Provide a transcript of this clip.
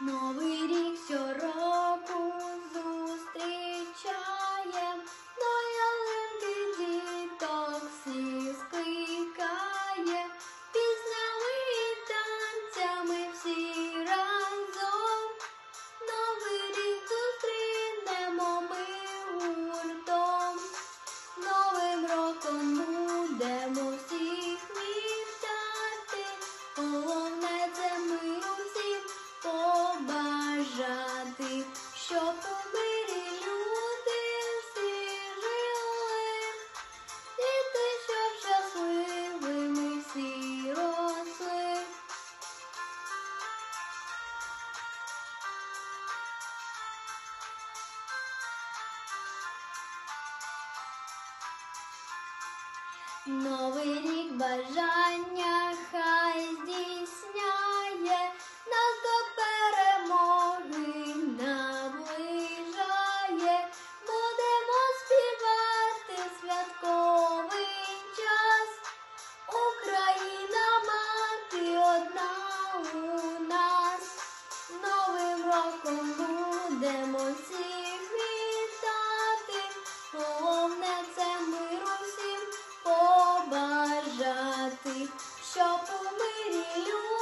Новий рік щороку зустрічаєм, до ялинки діток всіх скликає, піснями танцями всі разом. Новий рік зустрінемо ми гуртом, новим роком будемо всіх вітати. Новий рік бажання хай здійсняє, нас до перемоги наближає, будемо співати святковий час. Україна мати одна у нас, новим роком будемо всі. Chocolate